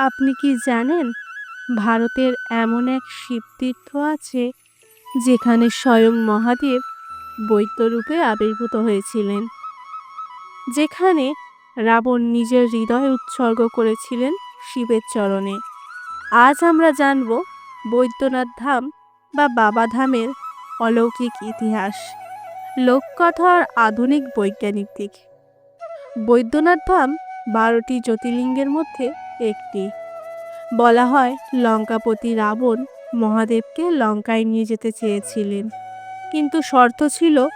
আপনি কি জানেন, ভারতের এমন এক শিবতীর্থ আছে যেখানে স্বয়ং মহাদেব বৈদ্যরূপে আবির্ভূত হয়েছিলেন, যেখানে রাবণ নিজের হৃদয় উৎসর্গ করেছিলেন শিবের চরণে। আজ আমরা জানব বৈদ্যনাথ ধাম বা বাবা ধামের অলৌকিক ইতিহাস। লোককথার আধুনিক বৈজ্ঞানিক দিক। বৈদ্যনাথ ধাম বারোটি জ্যোতির্লিঙ্গের মধ্যে একটি। বলা হয়, লঙ্কাপতি রাবণ মহাদেবকে লঙ্কায় নিয়ে যেতে চেয়েছিলেন। কিন্তু শর্ত ছিল,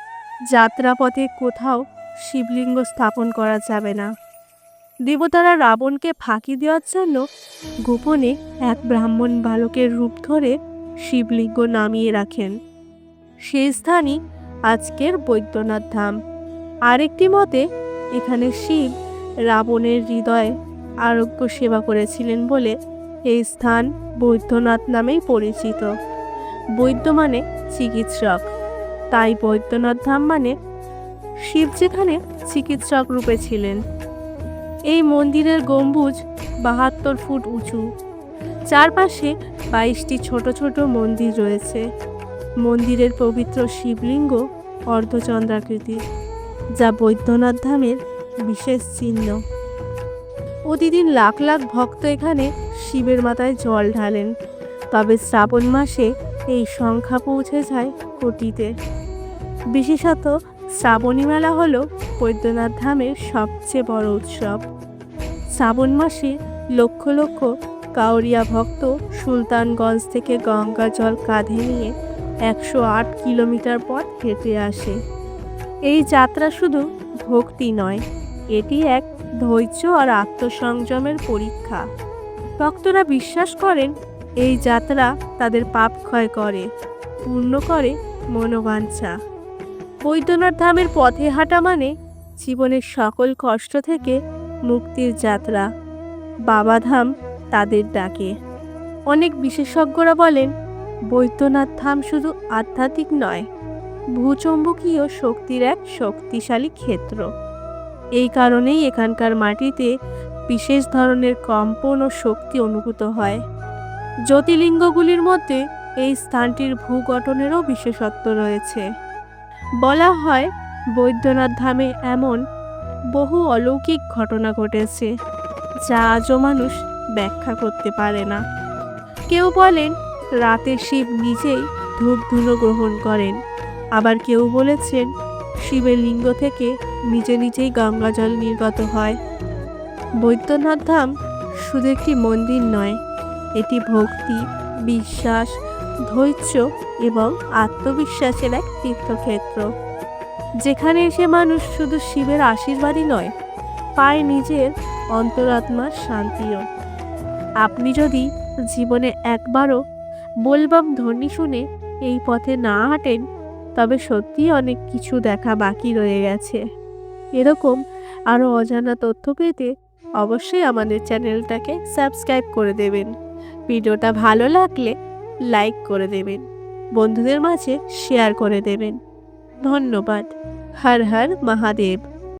যাত্রাপথে কোথাও শিবলিঙ্গ স্থাপন করা যাবে না। দেবতারা রাবণকে ফাঁকি দেওয়ার জন্য গোপনে এক ব্রাহ্মণ বালকের রূপ ধরে শিবলিঙ্গ নামিয়ে রাখেন। সেই স্থানই আজকের বৈদ্যনাথ ধাম। আরেকটি মতে, এখানে শিব রাবণের হৃদয়ে আরোগ্য সেবা করেছিলেন বলে এই স্থান বৈদ্যনাথ নামেই পরিচিত। বৈদ্য মানে চিকিৎসক। তাই বৈদ্যনাথ ধাম মানে শিব যেখানে চিকিৎসক রূপে ছিলেন। এই মন্দিরের গম্বুজ বাহাত্তর ফুট উঁচু। চারপাশে বাইশটি ছোট ছোট মন্দির রয়েছে। মন্দিরের পবিত্র শিবলিঙ্গ অর্ধচন্দ্রাকৃতি, যা বৈদ্যনাথ ধামের বিশেষ চিহ্ন। প্রতিদিন লাখ লাখ ভক্ত এখানে শিবের মাথায় জল ঢালেন। তবে শ্রাবণ মাসে এই সংখ্যা পৌঁছে যায় কোটিতে। বিশেষত শ্রাবণী মেলা হল বৈদ্যনাথ ধামের সবচেয়ে বড় উৎসব। শ্রাবণ মাসে লক্ষ লক্ষ কাউরিয়া ভক্ত সুলতানগঞ্জ থেকে গঙ্গা জল কাঁধে নিয়ে একশো আট কিলোমিটার পথ হেঁটে আসে। এই যাত্রা শুধু ভক্তি নয়, এটি এক ধৈর্য আর আত্মসংযমের পরীক্ষা। ভক্তরা বিশ্বাস করেন, এই যাত্রা তাদের পাপ ক্ষয় করে, পূর্ণ করে মনোবাঞ্ছা। বৈদ্যনাথ ধামের পথে হাঁটা মানে জীবনের সকল কষ্ট থেকে মুক্তির যাত্রা। বাবাধাম তাদের ডাকে। অনেক বিশেষজ্ঞরা বলেন, বৈদ্যনাথ ধাম শুধু আধ্যাত্মিক নয়, ভূচম্বকীয় শক্তির এক শক্তিশালী ক্ষেত্র। এই কারণেই এখানকার মাটিতে বিশেষ ধরনের কম্পন ও শক্তি অনুভূত হয়। জ্যোতির্লিঙ্গগুলির মধ্যে এই স্থানটির ভূগঠনেরও বিশেষত্ব রয়েছে। বলা হয় বৈদ্যনাথ ধামে এমন বহু অলৌকিক ঘটনা ঘটেছে, যা আজও মানুষ ব্যাখ্যা করতে পারে না। কেউ বলেন, রাতে শিব নিজেই ধূপ ধুনো গ্রহণ করেন। আবার কেউ বলেছেন শিবের লিঙ্গ থেকে নিজে নিজেই গঙ্গাজল নির্গত হয়। বৈদ্যনাথ ধাম শুধু একটি মন্দির নয়, এটি ভক্তি, বিশ্বাস, ধৈর্য এবং আত্মবিশ্বাসের এক তীর্থক্ষেত্র। যেখানে এসে মানুষ শুধু শিবের আশীর্বাদই নয়, পায় নিজের অন্তরাত্মার শান্তিও। আপনি যদি জীবনে একবারও বলবাম ধ্বনি শুনে এই পথে না হাঁটেন তবে সত্যি অনেক কিছু দেখা বাকি রয়ে গেছে। এরকম আরও অজানা তথ্য পেতে অবশ্যই আমাদের চ্যানেলটাকে সাবস্ক্রাইব করে দেবেন। ভিডিওটা ভালো লাগলে লাইক করে দেবেন, বন্ধুদের মাঝে শেয়ার করে দেবেন। ধন্যবাদ। হর হর মহাদেব।